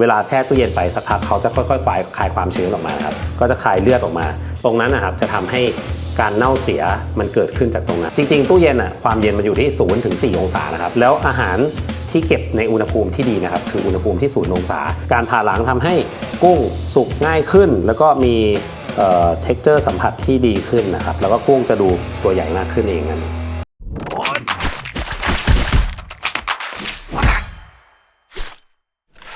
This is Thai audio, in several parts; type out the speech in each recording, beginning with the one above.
เวลาแช่ตู้เย็นไปสักพักเขาจะค่อยๆคลายคลายความชื้นออกมาครับก็จะคลายเลือดออกมา ตรงนั้นนะครับจะทำให้การเน่าเสียมันเกิดขึ้นจากตรงนั้นจริง ๆ ตู้เย็นอะความเย็นมันอยู่ที่0ถึง4องศานะครับแล้วอาหารที่เก็บในอุณหภูมิที่ดีนะครับคืออุณหภูมิที่0องศา การผ่าหลังทำให้กุ้งสุกง่ายขึ้น แล้วก็มีเอ่อ texture สัมผัสที่ดีขึ้นนะครับแล้วก็กุ้งจะดูตัวใหญ่มากขึ้นเองนั่น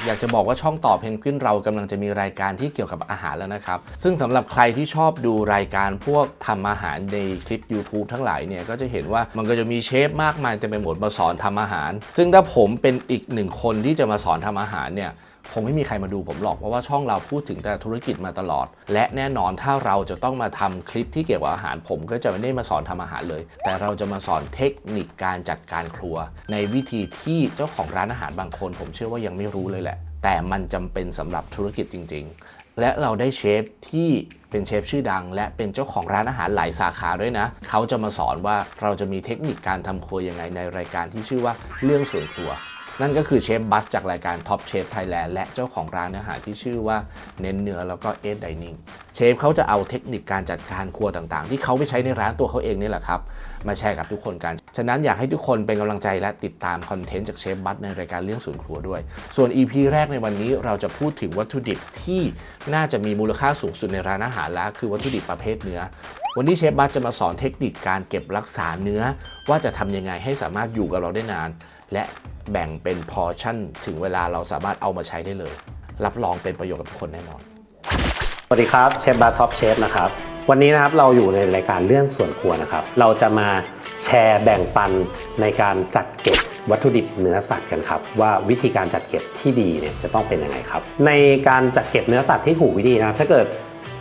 อยากจะบอกว่าช่องต่อเพนกวินเรากำลังจะมีรายการที่เกี่ยวกับอาหารแล้วนะครับ ซึ่งสำหรับใครที่ชอบดูรายการพวกทำอาหารในคลิป YouTube ทั้งหลายเนี่ยก็จะเห็นว่ามันก็จะมีเชฟมากมายเต็มไปหมดมาสอนทำอาหาร ซึ่งถ้าผมเป็นอีกหนึ่งคนที่จะมาสอนทำอาหารเนี่ย คงไม่มีใครมาดูผมหรอกเพราะว่าช่องเราพูดถึงแต่ธุรกิจมาตลอด และแน่นอนถ้าเราจะต้องมาทำคลิปที่เกี่ยวกับอาหารผมก็จะไม่ได้มาสอนทำอาหารเลย แต่เราจะมาสอนเทคนิคการจัดการครัว ในวิธีที่เจ้าของร้านอาหารบางคน ผมเชื่อว่ายังไม่รู้เลยแหละ แต่มันจำเป็นสำหรับธุรกิจจริง ๆ และเราได้เชฟที่เป็นเชฟชื่อดัง และเป็นเจ้าของร้านอาหารหลายสาขาด้วยนะ เขาจะมาสอนว่าเราจะมีเทคนิคการทำครัวยังไงในรายการที่ชื่อว่าเรื่องส่วนครัว นั่นก็คือเชฟบัสจากรายการ Top Chef Thailand และเจ้าของร้านอาหารที่ชื่อว่าเน้นเนื้อแล้วก็เอ d ไดนิ่งเชฟเขาจะเอาเทคนิคการจัดการครัวต่างๆ ที่เขาไปใช้ในร้านตัวเขาเองนี่แหละครับ มาแชร์กับทุกคนกัน ฉะนั้นอยากให้ทุกคนเป็นกำลังใจและติดตามคอนเทนต์จากเชฟบัสในรายการเรื่องศูนย์ครัวด้วย ส่วน EP แรกในวันนี้เราจะพูดถึงวัตถุดิบที่น่าจะมีมูลค่าสูงสุดในร้านอาหารแล้วคือวัตถุดิบประเภทเนื้อวันนี้เชฟบัสจะมาสอนเทคนิคการเก็บรักษาเนื้อ ว่าจะทำยังไงให้สามารถอยู่กับเราได้นาน และแบ่งเป็นพอร์ชั่น ถึงเวลาเราสามารถเอามาใช้ได้เลย รับรองเป็นประโยชน์กับทุกคนแน่นอน สวัสดีครับเชฟบาท็อปเชฟนะครับ วันนี้นะครับเราอยู่ในรายการเรื่องส่วนครัวนะครับ เราจะมาแชร์แบ่งปันในการจัดเก็บวัตถุดิบเนื้อสัตว์กันครับ ว่าวิธีการจัดเก็บที่ดีเนี่ยจะต้องเป็นยังไงครับ ในการจัดเก็บเนื้อสัตว์ที่ถูกวิธีนะครับถ้าเกิด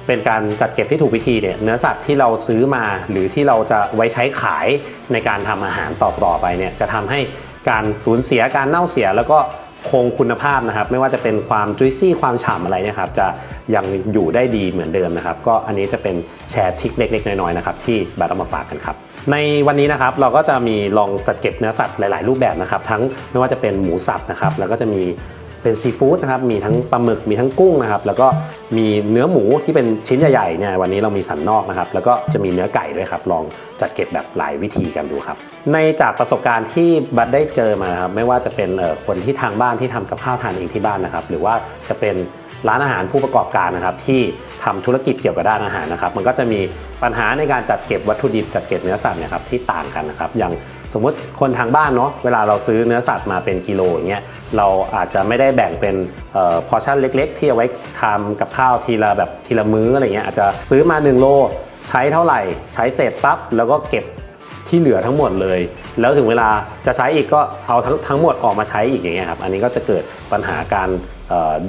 เป็นการจัดเก็บที่ถูกวิธีเนี่ยเนื้อสัตว์ที่เราซื้อมาหรือที่เราจะไว้ใช้ขายในการทำอาหารต่อๆไปเนี่ยจะทำให้ การสูญเสียการเน่าเสียแล้วก็คงคุณภาพนะครับ ไม่ว่าจะเป็นความจุยซี่ความฉ่ำอะไรนะครับ จะยังอยู่ได้ดีเหมือนเดิมนะครับ ก็อันนี้จะเป็นแชร์ทริคเล็กๆ น้อยๆนะครับที่บัตเอามาฝากกันครับในวันนี้นะครับเราก็จะมีลองจัดเก็บเนื้อสัตว์หลาย ๆ รูปแบบนะครับ ทั้งไม่ว่าจะเป็นหมูสับนะครับ แล้วก็จะมี เป็นซีฟู้ดนะครับมีทั้งปลาหมึกมีทั้งกุ้งนะครับแล้วก็มีเนื้อหมูที่เป็นชิ้นใหญ่ๆเนี่ยวันนี้เรามีสันนอกนะครับแล้วก็จะมีเนื้อไก่ด้วยครับลองจัดเก็บแบบหลายวิธีกันดูครับ ในจากประสบการณ์ที่บัตได้เจอมาครับไม่ว่าจะเป็นเอ่อคนที่ทางบ้านที่ทำกับข้าวทานเองที่บ้านนะครับ หรือว่าจะเป็นร้านอาหารผู้ประกอบการนะครับที่ทำธุรกิจเกี่ยวกับด้านอาหารนะครับ มันก็จะมีปัญหาในการจัดเก็บวัตถุดิบจัดเก็บเนื้อสัตว์เนะครับที่ต่างกันนะครับอย่าง สมมติคนทางบ้านเนาะเวลาเราซื้อเนื้อสัตว์มาเป็นกิโลอย่างเงี้ยเราอาจจะไม่ได้แบ่งเป็นพอชั่นเล็ก ๆ ที่เอาไว้ทำกับข้าวทีละแบบทีละมื้ออะไรเงี้ยอาจจะซื้อมา 1 โล ใช้เท่าไหร่ ใช้เสร็จปั๊บแล้วก็เก็บที่เหลือทั้งหมดเลย แล้วถึงเวลาจะใช้อีกก็เอาทั้งทั้งหมดออกมาใช้อีกอย่างเงี้ยครับอันนี้ก็จะเกิดปัญหาการ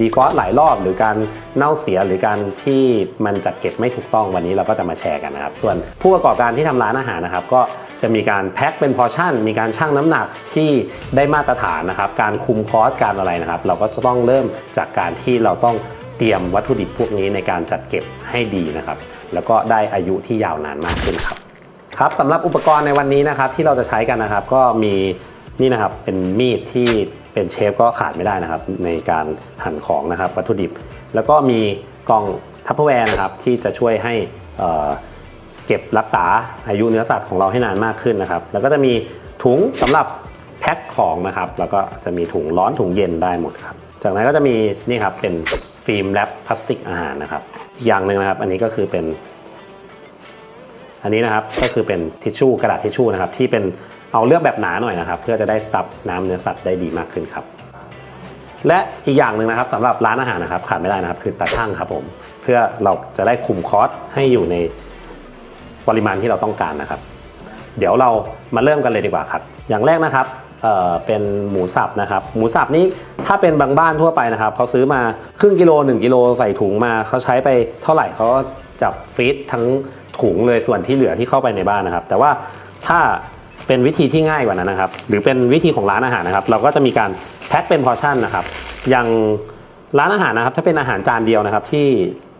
ดีฟอสหลายรอบหรือการเน่าเสียหรือการที่มันจัดเก็บไม่ถูกต้องวันนี้เราก็จะมาแชร์กันนะครับส่วนผู้ประกอบการที่ทำร้านอาหารนะครับก็ จะมีการแพ็คเป็นพอชั่น มีการชั่งน้ำหนักที่ได้มาตรฐานนะครับ การคุมคอสการอะไรนะครับ เราก็จะต้องเริ่มจากการที่เราต้องเตรียมวัตถุดิบพวกนี้ในการจัดเก็บให้ดีนะครับ แล้วก็ได้อายุที่ยาวนานมากขึ้นครับครับสำหรับอุปกรณ์ในวันนี้นะครับที่เราจะใช้กันนะครับ ก็มีนี่นะครับเป็นมีดที่เป็นเชฟก็ขาดไม่ได้นะครับ ในการหั่นของนะครับวัตถุดิบ แล้วก็มีกล่องทัพเปอร์แวร์นะครับที่จะช่วยให้ เก็บรักษาอายุเนื้อสัตว์ของเราให้นานมากขึ้นนะครับ แล้วก็จะมีถุงสำหรับแพ็คของนะครับ แล้วก็จะมีถุงร้อนถุงเย็นได้หมดครับ จากนั้นก็จะมีนี่ครับเป็นฟิล์มแรปพลาสติกอาหารนะครับอีกอย่างหนึ่งนะครับ อันนี้ก็คือเป็น อันนี้นะครับก็คือเป็นทิชชู่กระดาษทิชชู่นะครับ ที่เป็นเอาเลือกแบบหนาหน่อยนะครับ เพื่อจะได้ซับน้ำเนื้อสัตว์ได้ดีมากขึ้นครับ และอีกอย่างหนึ่งนะครับสำหรับร้านอาหารนะครับขาดไม่ได้นะครับ คือตาช่างครับผม เพื่อเราจะได้คุมคอสให้อยู่ใน ปริมาณที่เราต้องการนะครับ เดี๋ยวเรามาเริ่มกันเลยดีกว่าครับ อย่างแรกนะครับเเป็นหมูสับนะครับ หมูสับนี้ถ้าเป็นบางบ้านทั่วไปนะครับเขาซื้อมาครึ่งกิโล 1 กิโลใส่ถุงมาเขาใช้ไปเท่าไหร่เขาจับฟีดทั้งถุงเลยส่วนที่เหลือที่เข้าไปในบ้านนะครับ แต่ว่าถ้าเป็นวิธีที่ง่ายกว่านั้นนะครับ หรือเป็นวิธีของร้านอาหารนะครับ เราก็จะมีการแพ็คเป็นพอร์ชั่นนะครับ อย่างร้านอาหารนะครับ ถ้าเป็นอาหารจานเดียวนะครับที่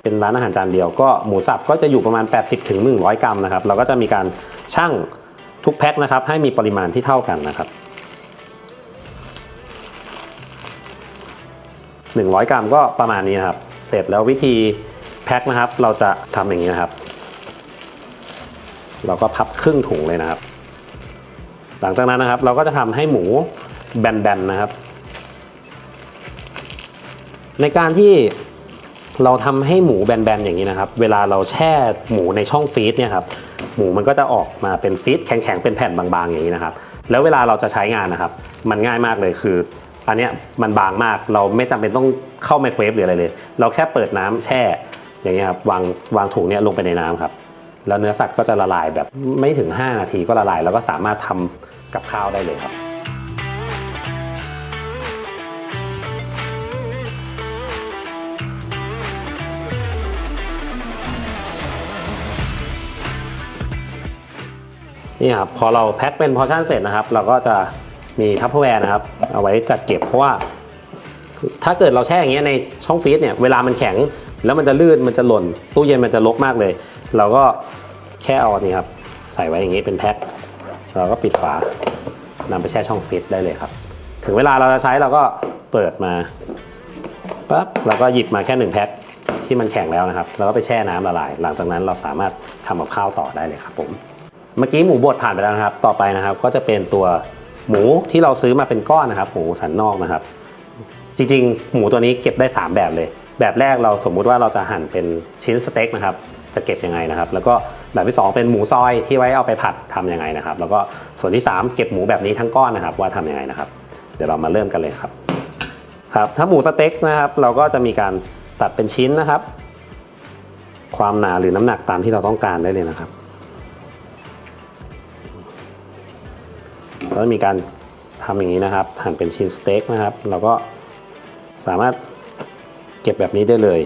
เป็นร้านอาหารจานเดียวก็หมูสับก็จะอยู่ประมาณ 80ถึง100 กรัมนะครับเราก็จะมีการชั่งทุกแพ็คนะครับ ให้มีปริมาณที่เท่ากันนะครับ100 กรัมก็ประมาณนี้นะครับ เสร็จแล้ววิธีแพ็คนะครับ เราจะทำอย่างนี้นะครับ เราก็พับครึ่งถุงเลยนะครับ หลังจากนั้นนะครับ เราก็จะทำให้หมูแบนๆนะครับ ในการที่ เราทำให้หมูแบนๆอย่างนี้นะครับ เวลาเราแช่หมูในช่องฟรีซเนี่ยครับหมูมันก็จะออกมาเป็นฟีดแข็งๆเป็นแผ่นบางๆอย่างนี้นะครับ แล้วเวลาเราจะใช้งานนะครับ มันง่ายมากเลยคือ อันเนี้ยมันบางมากเราไม่จำเป็นต้องเข้าไมโครเวฟหรืออะไรเลย เราแค่เปิดน้ำแช่ อย่างเงี้ยครับวางวางถุงเนี้ยลงไปในน้ำครับ แล้วเนื้อสัตว์ก็จะละลายแบบไม่ถึง 5 นาทีก็ละลาย แล้วก็สามารถทำกับข้าวได้เลยครับ นี่ครับพอเราแพ็คเป็นพอชั่นเสร็จนะครับ เราก็จะมีทัพเปอร์แวร์นะครับ เอาไว้จัดเก็บเพราะว่า ถ้าเกิดเราแช่อย่างเงี้ยในช่องฟรีซเนี่ยเวลามันแข็ง แล้วมันจะลื่นมันจะหล่น ตู้เย็นมันจะรกมากเลย เราก็แค่เอาอันนี้ครับใส่ไว้อย่างนี้เป็นแพ็คเราก็ปิดฝานำไปแช่ช่องฟรีซได้เลยครับ ถึงเวลาเราจะใช้เราก็เปิดมาปั๊บเราก็หยิบมาแค่หนึ่งแพ็คที่มันแข็งแล้วนะครับแล้วก็ไปแช่น้ำละลาย หลังจากนั้นเราสามารถทำกับข้าวต่อได้เลยครับผม เมื่อกี้หมูบดผ่านไปแล้วนะครับ ต่อไปนะครับก็จะเป็นตัวหมูที่เราซื้อมาเป็นก้อนนะครับ หมูสันนอกนะครับ จริงๆ หมูตัวนี้เก็บได้ 3 แบบเลย แบบแรกเราสมมุติว่าเราจะหั่นเป็นชิ้นสเต็กนะครับ จะเก็บยังไงนะครับ แล้วก็แบบที่ 2 เป็นหมูซอยที่ไว้เอาไปผัดทำยังไงนะครับ แล้วก็ส่วนที่ 3 เก็บหมูแบบนี้ทั้งก้อนนะครับ ว่าทำยังไงนะครับ เดี๋ยวเรามาเริ่มกันเลยครับ ครับถ้าหมูสเต็กนะครับ เราก็จะมีการตัดเป็นชิ้นนะครับ ความหนาหรือน้ำหนักตามที่เราต้องการได้เลยนะครับ แล้วมีการทำอย่างนี้นะครับหั่นเป็นชิ้นสเต็กนะครับ เราก็สามารถเก็บแบบนี้ได้เลย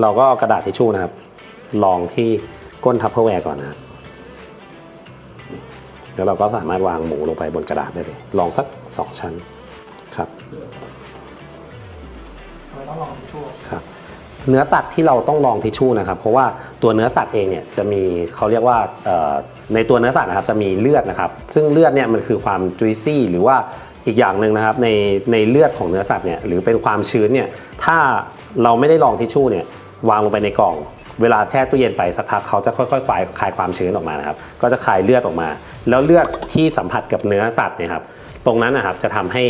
เราก็เอากระดาษทิชชู่นะครับรองที่ก้นทัพเปอร์แวร์ก่อนนะครับแล้วเราก็สามารถวางหมูลงไปบนกระดาษได้เลยลองสักสองชั้นครับเราต้องลองทิชชู่ครับ เนื้อสัตว์ที่เราต้องลองทิชชู่นะครับ เพราะว่าตัวเนื้อสัตว์เองเนี่ยจะมีเขาเรียกว่าในตัวเนื้อสัตว์นะครับจะมีเลือดนะครับ ซึ่งเลือดเนี่ยมันคือความจุยซี่หรือว่าอีกอย่างหนึ่งนะครับในในเลือดของเนื้อสัตว์เนี่ยหรือเป็นความชื้นเนี่ยถ้าเราไม่ได้ลองทิชชู่เนี่ยวางลงไปในกล่อง เวลาแช่ตู้เย็นไปสักพักเขาจะค่อยๆคลายคลายความชื้นออกมานะครับก็จะคลายเลือดออกมา แล้วเลือดที่สัมผัสกับเนื้อสัตว์เนี่ยครับตรงนั้นนะครับจะทำให้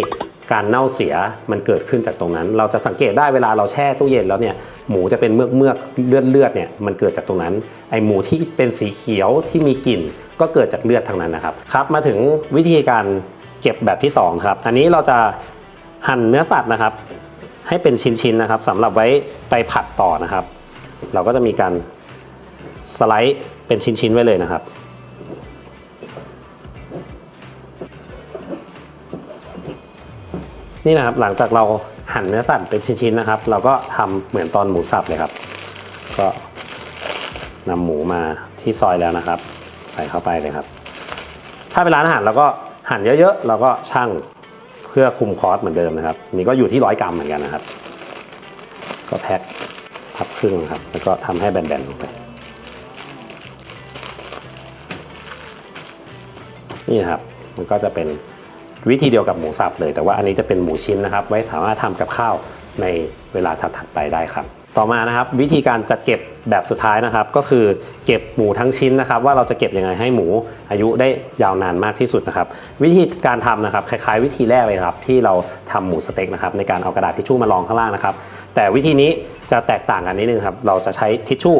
การเน่าเสียมันเกิดขึ้นจากตรงนั้น เราจะสังเกตได้เวลาเราแช่ตู้เย็นแล้วเนี่ยหมูจะเป็นเมือกเมือกเลือดเลือดเนี่ยมันเกิดจากตรงนั้น ไอหมูที่เป็นสีเขียวที่มีกลิ่น ก็เกิดจากเลือดทั้งนั้นนะครับครับ มาถึงวิธีการเก็บแบบที่สองครับอันนี้เราจะหั่นเนื้อสัตว์นะครับ ให้เป็นชิ้นๆนะครับสำหรับไว้ไปผัดต่อนะครับ เราก็จะมีการสไลด์เป็นชิ้นๆไว้เลยนะครับ นี่นะครับหลังจากเราหั่นเนื้อสัตว์เป็นชิ้นๆนะครับ เราก็ทำเหมือนตอนหมูสับเลยครับ ก็นำหมูมาที่ซอยแล้วนะครับ ใส่เข้าไปเลยครับ ถ้าเป็นร้านอาหารเราก็หั่นเยอะๆเราก็ชั่งเพื่อคุมคอสเหมือนเดิมนะครับ นี่ก็อยู่ที่ร้อยกรัมเหมือนกันนะครับ ก็แพ็คพับครึ่งครับ แล้วก็ทำให้แบนๆลงไปนี่นะครับ มันก็จะเป็น วิธีเดียวกับหมูสับเลย แต่ว่าอันนี้จะเป็นหมูชิ้นนะครับ ไว้สามารถทำกับข้าวในเวลาถัดๆไปได้ครับ ต่อมานะครับ วิธีการจัดเก็บแบบสุดท้ายนะครับ ก็คือเก็บหมูทั้งชิ้นนะครับ ว่าเราจะเก็บยังไงให้หมูอายุได้ยาวนานมากที่สุดนะครับ วิธีการทำนะครับคล้ายๆ วิธีแรกเลยครับ ที่เราทำหมูสเต็กนะครับในการเอากระดาษทิชชู่มารองข้างล่างนะครับ แต่วิธีนี้จะแตกต่างกันนิดนึงครับเราจะใช้ทิชชู่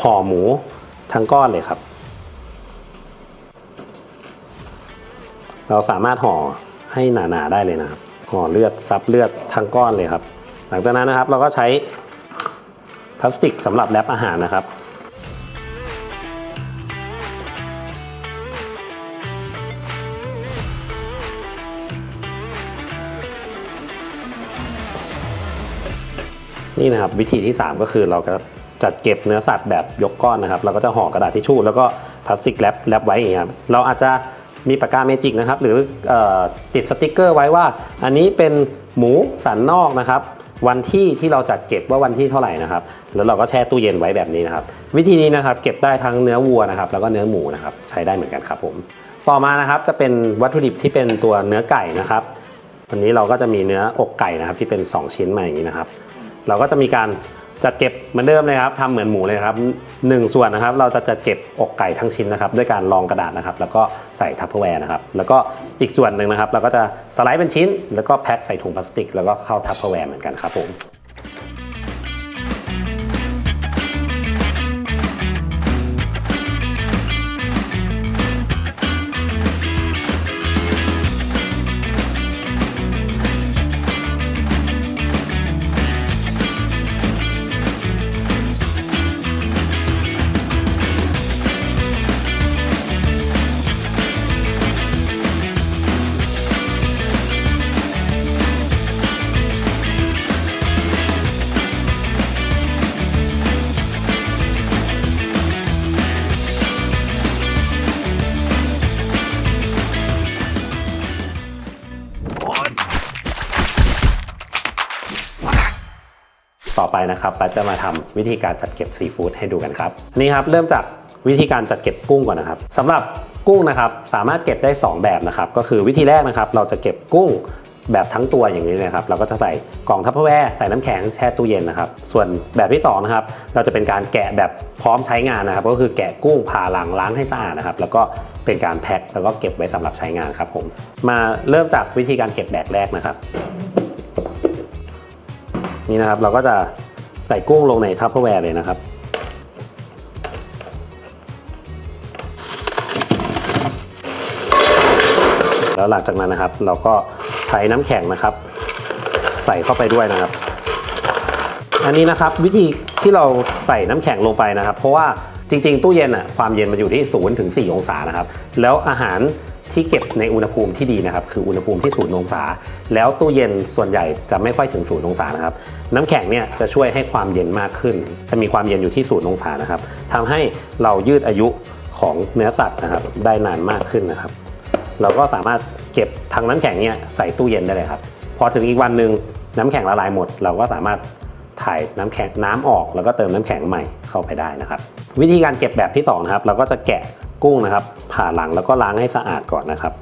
ห่อหมูทั้งก้อนเลยครับ เราสามารถห่อให้หนาๆได้เลยนะครับห่อเลือดซับเลือดทั้งก้อนเลยครับ หลังจากนั้นนะครับเราก็ใช้พลาสติกสำหรับแรปอาหารนะครับนี่นะครับวิธีที่ 3 ก็คือเราก็จัดเก็บเนื้อสัตว์แบบยกก้อนนะครับ เราก็จะห่อกระดาษทิชชู่แล้วก็พลาสติกแรปแรปไว้อย่างนี้ครับเราอาจจะ มีปากกาเมจิกนะครับหรืออติดสติกเกอร์ไว้ว่า อันนี้เป็นหมูสันนอกนะครับ วันที่ที่เราจัดเก็บว่าวันที่เท่าไหร่นะครับ แล้วเราก็แช่ตู้เย็นไว้แบบนี้นะครับ วิธีนี้นะครับเก็บได้ทั้งเนื้อวัวนะครับ แล้วก็เนื้อหมูนะครับ ใช้ได้เหมือนกันครับผมต่อมานะครับจะเป็นวัตถุดิบที่เป็นตัวเนื้อไก่นะครับ วันนี้เราก็จะมีเนื้ออกไก่นะครับที่เป็น 2 ชิ้นมาอย่างนี้นะครับ เราก็จะมีการ จัดเก็บเหมือนเดิมเลยครับทำเหมือนหมูเลยครับหนึ่งส่วนนะครับ เราจะจัดเก็บอกไก่ทั้งชิ้นนะครับ ด้วยการรองกระดาษนะครับ แล้วก็ใส่ทัพเปอร์แวร์นะครับ แล้วก็อีกส่วนหนึ่งนะครับ เราก็จะสไลด์เป็นชิ้น แล้วก็แพ็คใส่ถุงพลาสติก แล้วก็เข้าทัพเปอร์แวร์เหมือนกันครับผม ไปนะครับปัจจะมาทำวิธีการจัดเก็บซีฟู้ดให้ดูกันครับนี่ครับเริ่มจากวิธีการจัดเก็บกุ้งก่อนนะครับสำหรับกุ้งนะครับสามารถเก็บได้ 2 แบบนะครับก็คือวิธีแรกนะครับ เราจะเก็บกุ้งแบบทั้งตัวอย่างนี้เลยครับ เราก็จะใส่กล่องทัพเปอร์แวร์ใส่น้ำแข็งแช่ตู้เย็นนะครับ ส่วนแบบที่2นะครับเราจะเป็นการแกะแบบพร้อมใช้งานนะครับ ก็คือแกะกุ้งผ่าหลังล้างให้สะอาดนะครับ แล้วก็เป็นการแพ็คแล้วก็เก็บไว้สำหรับใช้งานครับผมมาเริ่มจากวิธีการเก็บแบบแรกนะครับ นี่นะครับเราก็จะ ใส่กุ้งลงในทัพเปอร์แวร์เลยนะครับ แล้วหลังจากนั้นนะครับ เราก็ใช้น้ำแข็งนะครับ ใส่เข้าไปด้วยนะครับ อันนี้นะครับวิธีที่เราใส่น้ำแข็งลงไปนะครับ เพราะว่าจริง ๆ ตู้เย็นอะความเย็นมันอยู่ที่0ถึง4องศานะครับ แล้วอาหาร ที่เก็บในอุณหภูมิที่ดีนะครับคืออุณหภูมิที่0องศา แล้วตู้เย็นส่วนใหญ่จะไม่ค่อยถึง0องศานะครับน้ำแข็งเนี่ยจะช่วยให้ความเย็นมากขึ้น จะมีความเย็นอยู่ที่0องศานะครับทำให้เรายืดอายุของเนื้อสัตว์นะครับได้นานมากขึ้นนะครับ เราก็สามารถเก็บทั้งน้ำแข็งเนี่ยใส่ตู้เย็นได้เลยครับ พอถึงอีกวันหนึ่งน้ำแข็งละลายหมด เราก็สามารถ ถ่ายน้ำแข็งน้ำออกแล้วก็เติมน้ำแข็งใหม่เข้าไปได้นะครับ วิธีการเก็บแบบที่สองนะครับเราก็จะแกะกุ้งนะครับ ผ่าหลังแล้วก็ล้างให้สะอาดก่อนนะครับ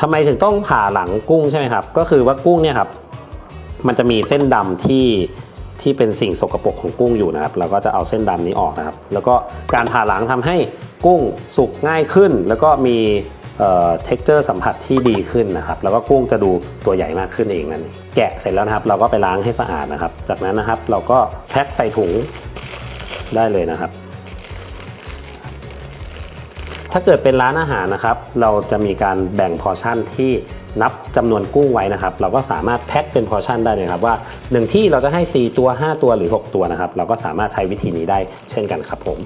ทำไมถึงต้องผ่าหลังกุ้งใช่ไหมครับ ก็คือว่ากุ้งเนี่ยครับมันจะมีเส้นดำที่ที่เป็นสิ่งสกปรกของกุ้งอยู่นะครับ เราก็จะเอาเส้นดำนี้ออกนะครับ แล้วก็การผ่าหลังทำให้กุ้งสุกง่ายขึ้น แล้วก็มี เอ่อ texture สัมผัสที่ดีขึ้นนะครับแล้วก็กุ้งจะดูตัวใหญ่มากขึ้นเองนั่นเองแกะเสร็จแล้วนะครับ เราก็ไปล้างให้สะอาดนะครับ จากนั้นนะครับเราก็แพ็คใส่ถุงได้เลยนะครับ ถ้าเกิดเป็นร้านอาหารนะครับ เราจะมีการแบ่งพอชั่นที่นับจำนวนกุ้งไว้นะครับ เราก็สามารถแพ็คเป็นพอชั่นได้เลยครับว่าหนึ่งที่เราจะให้ 4 ตัว 5 ตัวหรือ 6 ตัวนะครับ เราก็สามารถใช้วิธีนี้ได้เช่นกันครับผม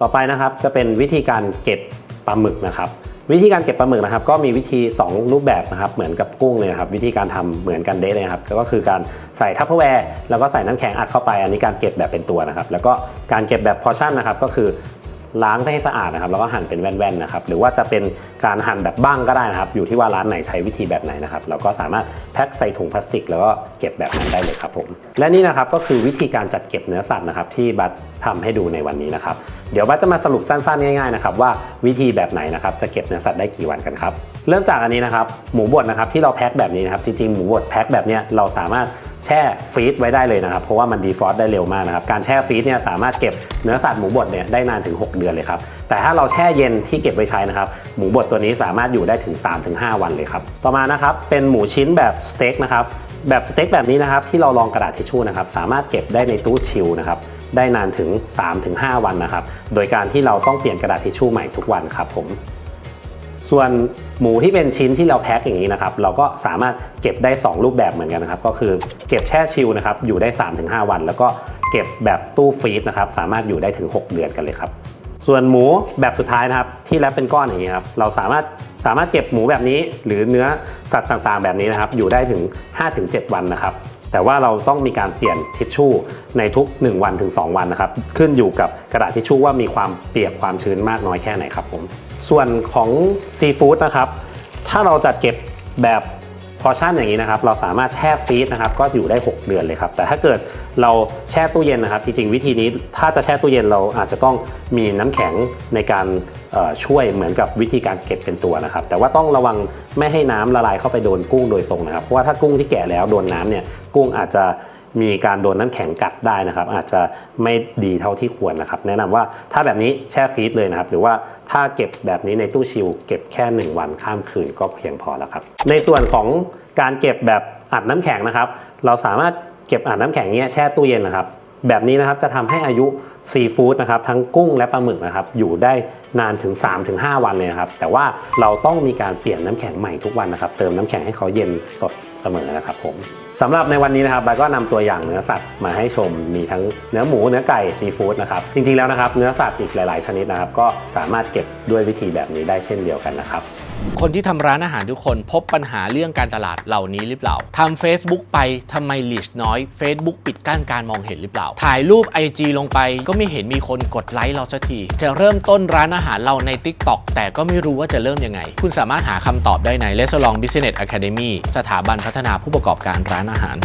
ต่อไปนะครับจะเป็นวิธีการเก็บปลาหมึกนะครับ วิธีการเก็บปลาหมึกนะครับ ก็มีวิธี 2 รูปแบบนะครับ เหมือนกับกุ้งเลยนะครับ วิธีการทำเหมือนกันเด้เลยครับ ก็คือการใส่ทัพเปอร์แวร์แล้วก็ใส่น้ำแข็งอัดเข้าไป อันนี้การเก็บแบบเป็นตัวนะครับ แล้วก็การเก็บแบบพอชั่นนะครับ ก็คือล้างให้สะอาดนะครับ แล้วก็หั่นเป็นแว่นๆนะครับ หรือว่าจะเป็นการหั่นแบบบ้างก็ได้นะครับ อยู่ที่ว่าร้านไหนใช้วิธีแบบไหนนะครับ เราก็สามารถแพ็คใส่ถุงพลาสติก แล้วก็เก็บแบบนั้นได้เลยครับผม และนี่นะครับก็คือวิธีการจัดเก็บเนื้อสัตว์นะครับที่บัตทำให้ดูในวันนี้นะครับ เดี๋ยวบัตจะมาสรุปสั้นๆ ง่ายๆนะครับว่าวิธีแบบไหนนะครับจะเก็บเนื้อสัตว์ได้กี่วันกันครับ เริ่มจากอันนี้นะครับหมูบดนะครับที่เราแพ็คแบบนี้นะครับจริงๆ หมูบดแพ็คแบบนี้เราสามารถแช่ฟรีซไว้ได้เลยนะครับ เพราะว่ามันดีฟรอสต์ได้เร็วมากนะครับ การแช่ฟรีซเนี่ยสามารถเก็บเนื้อสัตว์หมูบดเนี่ยได้นานถึง 6 เดือนเลยครับ แต่ถ้าเราแช่เย็นที่เก็บไว้ใช้นะครับ หมูบดตัวนี้สามารถอยู่ได้ถึง 3-5 วันเลยครับ ต่อมานะครับเป็นหมูชิ้นแบบสเต็กนะครับแบบสเต็กแบบนี้นะครับที่เราลองกระดาษทิชชู่นะครับสามารถเก็บได้ในตู้ชิลนะครับ ได้นานถึง 3-5 วันนะครับ โดยการที่เราต้องเปลี่ยนกระดาษทิชชู่ใหม่ทุกวันครับผมส่วนหมูที่เป็นชิ้นที่เราแพ็คอย่างนี้นะครับ เราก็สามารถเก็บได้ 2 รูปแบบเหมือนกันนะครับ ก็คือเก็บแช่ชิลนะครับอยู่ได้ 3-5 วัน แล้วก็เก็บแบบตู้ฟรีซนะครับสามารถอยู่ได้ถึง 6 เดือนกันเลยครับ ส่วนหมูแบบสุดท้ายนะครับที่แรปเป็นก้อนอย่างนี้ครับเราสามารถสามารถเก็บหมูแบบนี้ หรือเนื้อสัตว์ต่างๆ แบบนี้นะครับอยู่ได้ถึง 5-7 วันนะครับ แต่ว่าเราต้องมีการเปลี่ยนทิชชู่ในทุก 1 วันถึง 2 วันนะครับ ขึ้นอยู่กับกระดาษทิชชู่ว่ามีความเปียกความชื้นมากน้อยแค่ไหนครับผม ส่วนของซีฟู้ดนะครับ ถ้าเราจัดเก็บแบบ พอชั่นอย่างนี้นะครับเราสามารถแช่ฟรีซนะครับก็อยู่ได้ 6 เดือนเลยครับแต่ถ้าเกิดเราแช่ตู้เย็นนะครับ จริงๆ วิธีนี้ถ้าจะแช่ตู้เย็นเราอาจจะต้องมีน้ำแข็งในการช่วยเหมือนกับวิธีการเก็บเป็นตัวนะครับ แต่ว่าต้องระวังไม่ให้น้ำละลายเข้าไปโดนกุ้งโดยตรงนะครับเพราะว่าถ้ากุ้งที่แก่แล้วโดนน้ำเนี่ยกุ้งอาจจะ มีการโดนน้ำแข็งกัดได้นะครับ อาจจะไม่ดีเท่าที่ควรนะครับ แนะนำว่าถ้าแบบนี้แช่ฟรีซเลยนะครับ หรือว่าถ้าเก็บแบบนี้ในตู้ชิลเก็บแค่ 1 วันข้ามคืนก็เพียงพอแล้วครับ ในส่วนของการเก็บแบบอัดน้ำแข็งนะครับ เราสามารถเก็บอัดน้ำแข็งเนี้ยแช่ตู้เย็นนะครับ แบบนี้นะครับจะทำให้อายุซีฟู้ดนะครับทั้งกุ้งและปลาหมึกนะครับอยู่ได้นานถึง 3-5 วันเลยนะครับ แต่ว่าเราต้องมีการเปลี่ยนน้ำแข็งใหม่ทุกวันนะครับ เติมน้ำแข็งให้เขาเย็นสดเสมอนะครับผม สำหรับในวันนี้นะครับบายก็นำตัวอย่างเนื้อสัตว์มาให้ชมมีทั้งเนื้อหมูเนื้อไก่ซีฟู้ดนะครับจริงๆแล้วนะครับเนื้อสัตว์อีกหลาย ๆชนิดนะครับก็สามารถเก็บด้วยวิธีแบบนี้ได้เช่นเดียวกันนะครับ คนที่ทำร้านอาหารทุกคนพบปัญหาเรื่องการตลาดเหล่านี้หรือเปล่าทำ Facebook ไปทำไมลีชน้อย Facebook ปิดกั้นการมองเห็นหรือเปล่า ถ่ายรูป IG ลงไปก็ไม่เห็นมีคนกดไลค์เราสักที จะเริ่มต้นร้านอาหารเราใน TikTok แต่ก็ไม่รู้ว่าจะเริ่มยังไง คุณสามารถหาคำตอบได้ใน l e s o l o n Business Academy สถาบันพัฒนาผู้ประกอบการร้านอาหาร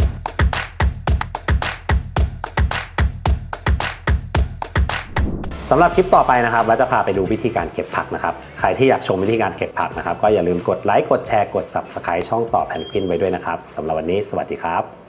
สำหรับคลิปต่อไปนะครับเราจะพาไปดูวิธีการเก็บผักนะครับ รที่อยากชมวิธีการเก็บผักนะครับ ก็อย่าลืมกดไลค์กดแชร์กด Subscribe ช่องต่อแพนกวินไว้ด้วยนะครับสำหรับวันนี้สวัสดีครับ